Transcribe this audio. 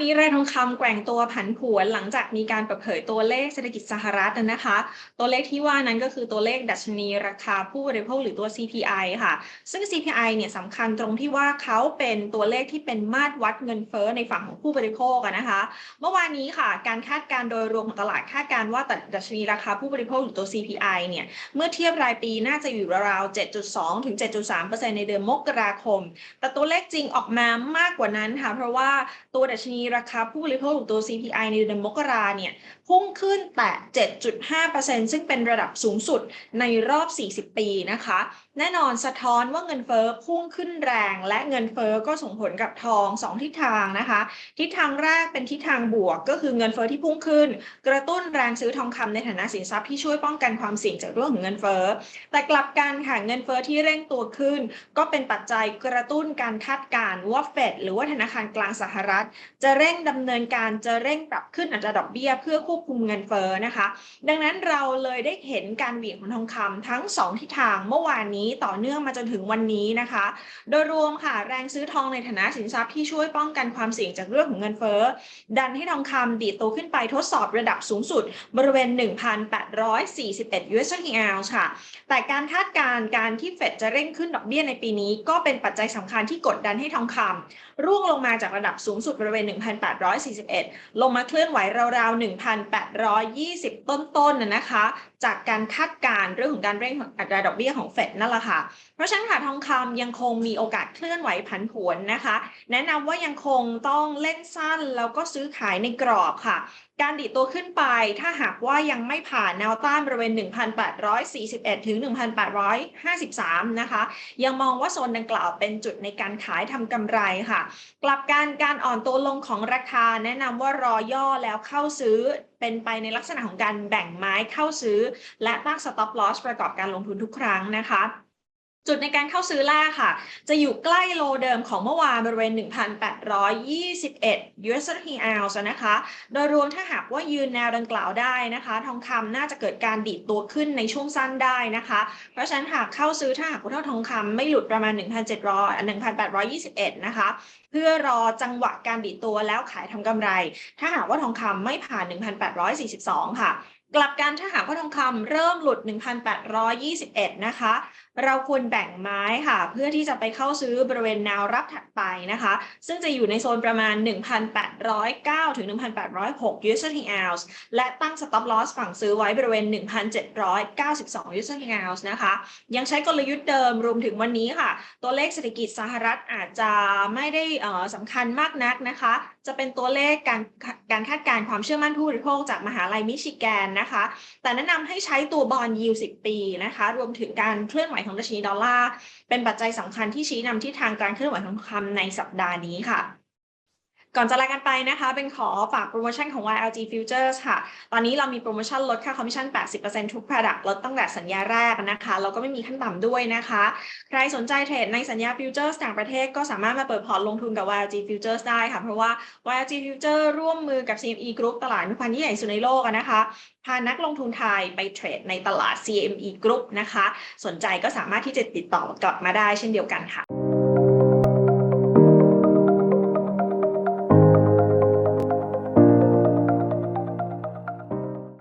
นี้ราคาทองคำแกว่งตัวผันผวนหลังจากมีการเปิดเผยตัวเลขเศรษฐกิจสหรัฐนะคะ ตัวเลขที่ว่านั้นก็คือตัวเลขดัชนีราคาผู้บริโภคหรือตัว CPI ค่ะ ซึ่ง CPI เนี่ยสำคัญตรงที่ว่าเขาเป็นตัวเลขที่เป็นมาตรวัดเงินเฟ้อในฝั่งของผู้บริโภคอะนะคะ เมื่อวานนี้ค่ะ การคาดการณ์โดยรวมของตลาดคาดการณ์ว่าดัชนีราคาผู้บริโภคหรือตัว CPI เนี่ยเมื่อเทียบรายปีน่าจะอยู่ราวๆ7.2 ถึง 7.3%ในเดือนมกราคม แต่ตัวเลขจริงออกมามากกว่านั้นค่ะเพราะว่าตัวดัชนีราคาผู้บริโภคหรือตัว CPI ในเดือนมกราเนี่ย พุ่งขึ้นแต่ 7.5%ซึ่งเป็นระดับสูงสุดในรอบ 40 ปีนะคะ แน่นอนสะท้อนว่าเงินเฟ้อพุ่งขึ้นแรงและเงินเฟ้อก็ส่งผลกับทองสองทิศทางนะคะ ทิศทางแรกเป็นทิศทางบวก ก็คือเงินเฟ้อที่พุ่งขึ้น กระตุ้นแรงซื้อทองคำในฐานะสินทรัพย์ที่ช่วยป้องกันความเสี่ยงจากเรื่องของเงินเฟ้อแต่กลับกันค่ะเงินเฟ้อที่เร่งตัวขึ้น ก็เป็นปัจจัยกระตุ้นการคาดการณ์ว่าเฟดหรือว่าธนาคารกลางสหรัฐ จะเร่งดำเนินการจะเร่งปรับขึ้นอัตราดอกเบี้ย เพื่อควบคุมเงินเฟ้อนะคะ ดังนั้นเราเลยได้เห็นการเหวี่ยงของทองคำทั้ง 2 ทิศทางเมื่อวานนี้ต่อเนื่องมาจนถึงวันนี้นะคะ โดยรวมค่ะแรงซื้อทองในฐานะสินทรัพย์ที่ช่วยป้องกันความเสี่ยงจากเรื่องของเงินเฟ้อ ดันให้ทองคำดีดตัวขึ้นไปทดสอบระดับสูงสุด บริเวณ 1,841 US ounce ค่ะ แต่การคาดการณ์การที่เฟดจะเร่งขึ้นดอกเบี้ยในปีนี้ ก็เป็นปัจจัยสำคัญที่กดดันให้ทองคำร่วงลงมาจากระดับสูงสุดบริเวณ1,841 ลงมาเคลื่อนไหวราวๆ 1,820 ต้นๆนะนะคะ จากการคาดการณ์เรื่องของการเร่งอัตราดอกเบี้ยของเฟดนั่นแหละค่ะ เพราะฉะนั้นค่ะทองคำยังคงมีโอกาสเคลื่อนไหวผันผวนนะคะ แนะนำว่ายังคงต้องเล่นสั้นแล้วก็ซื้อขายในกรอบค่ะ การดีตัวขึ้นไปถ้าหากว่ายังไม่ผ่านแนวต้านบริเวณ 1,841 ถึง 1,853 นะคะ ยังมองว่าโซนดังกล่าวเป็นจุดในการขายทำกำไรค่ะ กลับการการอ่อนตัวลงของราคาแนะนำว่ารอย่อแล้วเข้าซื้อ เป็นไปในลักษณะของการแบ่งไม้เข้าซื้อ และตั้ง stop loss ประกอบการลงทุนทุกครั้งนะคะ จุดในการเข้าซื้อแรกค่ะ จะอยู่ใกล้โลเดิมของเมื่อวานบริเวณ 1,821 US ounce นะคะ โดยรวมถ้าหากว่ายืนแนวดังกล่าวได้นะคะ ทองคำน่าจะเกิดการดีดตัวขึ้นในช่วงสั้นได้นะคะ เพราะฉะนั้นหากเข้าซื้อถ้าหากว่าเท่าทองคำไม่หลุดประมาณ 1,700 1,821 นะคะ เพื่อรอจังหวะการดีดตัวแล้วขายทำกำไร ถ้าหากว่าทองคำไม่ผ่าน 1,842 ค่ะ กลับกันถ้าหากว่าทองคำเริ่มหลุด 1,821 นะคะ เราควรแบ่งไม้ค่ะ เพื่อที่จะไปเข้าซื้อบริเวณแนวรับถัดไปนะคะ ซึ่งจะอยู่ในโซนประมาณ 1,809 ถึง 1,806 US ounce และตั้ง stop loss ฝั่งซื้อไว้บริเวณ 1,792 US ounce นะคะ ยังใช้กลยุทธ์เดิมรวมถึงวันนี้ค่ะ ตัวเลขเศรษฐกิจสหรัฐอาจจะไม่ได้สำคัญมากนักนะคะ จะเป็นตัวเลขการการคาดการณ์ความเชื่อมั่นผู้บริโภคจากมหาลัยมิชิแกนนะคะ แต่แนะนำให้ใช้ตัวบอลยิว10ปีนะคะ รวมถึงการเคลื่อนไหวของดัชนีดอลลาร์เป็นปัจจัยสำคัญที่ชี้นำทิศทางการเคลื่อนไหวของทองคำในสัปดาห์นี้ค่ะ ก่อนจะลากันไปนะคะ เป็นขอฝากโปรโมชั่นของ YLG Futures ค่ะ ตอนนี้เรามีโปรโมชั่นลดค่าคอมมิชชั่น 80%ทุก Product ลดตั้งแต่สัญญาแรกนะคะ แล้วก็ไม่มีขั้นต่ำด้วยนะคะ ใครสนใจเทรดในสัญญา Futures ต่างประเทศก็สามารถมาเปิดพอร์ตลงทุนกับ YLG Futures ได้ค่ะ เพราะว่า YLG Futures ร่วมมือกับ CME Group ตลาดหุ้นพันที่ใหญ่สุดในโลกนะคะพานักลงทุนไทยไปเทรดในตลาด CME Group นะคะ สนใจก็สามารถที่จะติดต่อกลับมาได้เช่นเดียวกันค่ะ